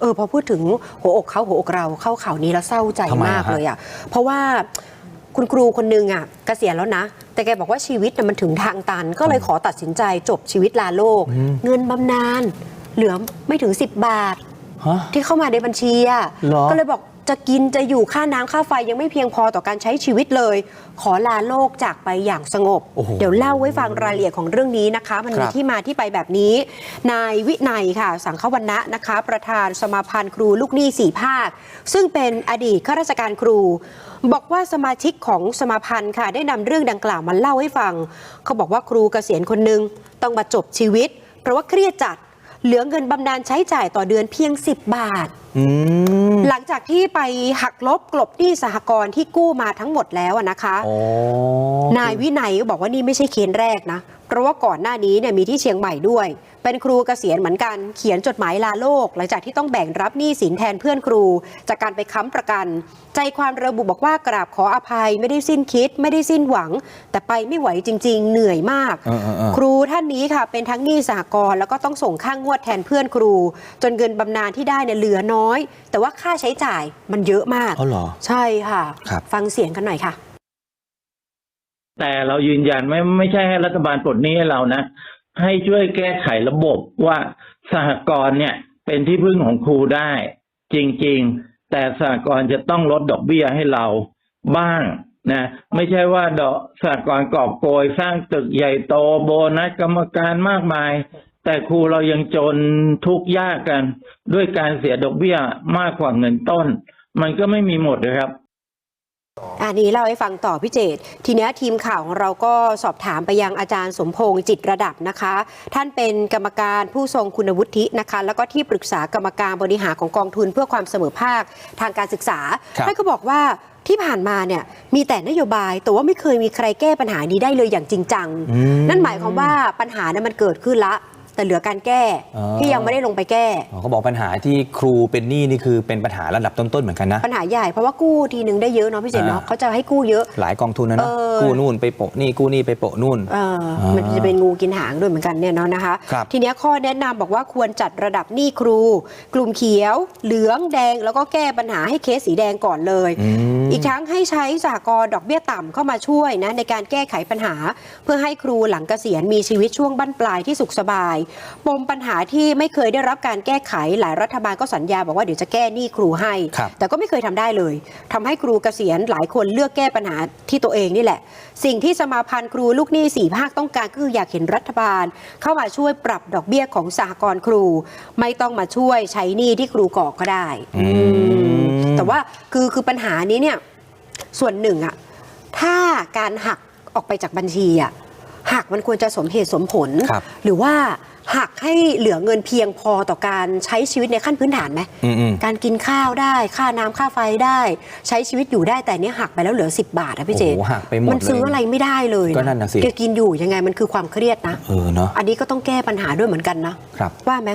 เออพอพูดถึงหัวอกเขาหัวอกเราเข้าข่าวนี้แล้วเศร้าใจทำไมมากฮะ เลยอะเพราะว่าคุณครูคนนึงอะเกษียณแล้วนะ แต่แกบอกว่าชีวิตน่ะมันถึงทางตัน ก็เลยขอตัดสินใจจบชีวิตลาโลก เงินบำนาญเหลือไม่ถึง 10 บาท ฮะ ที่เข้ามาในบัญชีอะเหรอ ก็เลยบอก จะกินจะอยู่ค่าน้ำค่าไฟยังไม่เพียงพอต่อการใช้ชีวิตเลย ขอลาโลกจากไปอย่างสงบ โอ้โห เดี๋ยวเล่าไว้ฟังรายละเอียดของเรื่องนี้นะคะ มันคมีรับ ที่มาที่ไปแบบนี้ นายวินัยค่ะ สังขวันนะนะคะ ประธานสมาพันธ์ครูลูกหนี้สี่ภาค ซึ่งเป็นอดีตข้าราชการครู บอกว่าสมาชิกของสมาพันธ์ค่ะ ได้นำเรื่องดังกล่าวมาเล่าให้ฟัง เขาบอกว่าครูเกษียณคนหนึ่งต้องมาจบชีวิต เพราะว่าเครียดจัด เหลือเงินบำนาญใช้จ่ายต่อเดือนเพียง 10 บาท อืม หลัง จากที่ไปหักลบกลบหนี้สหกรณ์ที่กู้มาทั้งหมดแล้วอะนะคะอ๋อนายวินัยก็บอกว่านี่ไม่ใช่เคสแรกนะ เพราะว่าก่อนหน้านี้เนี่ยมีที่เชียงใหม่ด้วย เป็นครูเกษียณเหมือนกันเขียนจดหมายลาโลก หลังจากที่ต้องแบ่งรับหนี้สินแทนเพื่อนครู จากการไปค้ำประกัน ใจความระบุบอกว่ากราบขออภัยไม่ได้สิ้นคิด ไม่ได้สิ้นหวัง แต่ไปไม่ไหวจริง ๆ เหนื่อยมากเออเออเออครูท่านนี้ค่ะ เป็นทั้งหนี้สหกรณ์แล้วก็ต้องส่งค่างวดแทนเพื่อนครู จนเงินบำนาญที่ได้เนี่ยเหลือน้อย แต่ว่าค่าใช้จ่ายมันเยอะมากอ๋อเหรอใช่ค่ะครับฟังเสียงกันหน่อยค่ะ แต่เรายืนยันไม่ไม่ใช่ให้รัฐบาลปลดหนี้ให้เรานะ ให้ช่วยแก้ไขระบบว่าสหกรณ์เนี่ย เป็นที่พึ่งของครูได้ จริง ๆ แต่สหกรณ์จะต้องลดดอกเบี้ยให้เราบ้างนะไม่ใช่ว่าดอกสหกรณ์กอบโกยสร้างตึกใหญ่โตโบนัสกรรมการมากมาย แต่ครูเรายังจนทุกข์ยากกัน ด้วยการเสียดอกเบี้ยมากกว่าเงินต้น มันก็ไม่มีหมดนะครับ อันนี้เล่าให้ฟังต่อพี่เจตทีเนี้ยทีมข่าวของเราก็สอบถามไปยังอาจารย์สมพงษ์จิตระดับนะคะ ท่านเป็นกรรมการผู้ทรงคุณวุฒินะคะ แล้วก็ที่ปรึกษากรรมการบริหารของกองทุนเพื่อความเสมอภาคทางการศึกษาครับท่านก็บอกว่าที่ผ่านมาเนี่ยมีแต่นโยบายแต่ว่าไม่เคยมีใครแก้ปัญหานี้ได้เลยอย่างจริงจังอืมนั่นหมายความว่าปัญหาเนี่ยมันเกิดขึ้นละ แต่เหลือการแก้อ๋อ ที่ยังไม่ได้ลงไปแก้ อ๋อเขาบอกปัญหาที่ครูเป็นหนี้นี่คือเป็นปัญหาระดับต้นๆเหมือนกันนะ ปัญหาใหญ่เพราะว่ากู้ทีนึงได้เยอะเนาะพี่เจตเนาะอ่า เขาจะให้กู้เยอะ หลายกองทุนนะนะเออ กู้นู่นไปโปะนี่กู้นี่ไปโปะนู่น เอออ่ามัมันจะเป็นงูกินหางด้วยเหมือนกันเนี่ยเนาะนะคะ ครับ ทีเนี้ยข้อแนะนำบอกว่าควรจัดระดับหนี้ครู กลุ่มเขียว เหลืองแดงแล้วก็แก้ปัญหาให้เคสสีแดงก่อนเลยอืมอีกทั้งให้ใช้สหกรณ์ดอกเบี้ยต่ำเข้ามาช่วยนะในการแก้ไขปัญหา เพื่อให้ครูหลังเกษียณมีชีวิตช่วงบั้นปลายที่สุขสบายปมปัญหาที่ไม่เคยได้รับการแก้ไขหลายรัฐบาลก็สัญญาบอกว่าเดี๋ยวจะแก้หนี้ครูให้ครับแต่ก็ไม่เคยทำได้เลยทำให้ครูเกษียณหลายคนเลือกแก้ปัญหาที่ตัวเองนี่แหละ สิ่งที่สมาพันธ์ครูลูกหนี้สี่ภาคต้องการก็คืออยากเห็นรัฐบาล เข้ามาช่วยปรับดอกเบี้ยของสหกรณ์ครู ไม่ต้องมาช่วยใช้หนี้ที่ครูก่อก็ได้อืมอืมแต่ว่าคือคือปัญหานี้เนี่ยส่วนหนึ่งอะถ้าการหักออกไปจากบัญชีอะ หักมันควรจะสมเหตุสมผลรหรือว่าหักให้เหลือเงินเพียงพอต่อการใช้ชีวิตในขั้นพื้นฐานไหมอืมการกินข้าวได้ค่าน้ำค่าไฟได้ ใช้ชีวิตอยู่ได้แต่เนี้ยหักไปแล้วเหลือ 10 บาทนะพี่เจโหักไปหมดนซื้ออะไรไม่ได้เลยก็นั่นนะสิ แกกินอยู่ยังไงมันคือความเครียดนะ เออเนาะ อันนี้ก็ต้องแก้ปัญหาด้วยเหมือนกันนะครับ ว่าไหม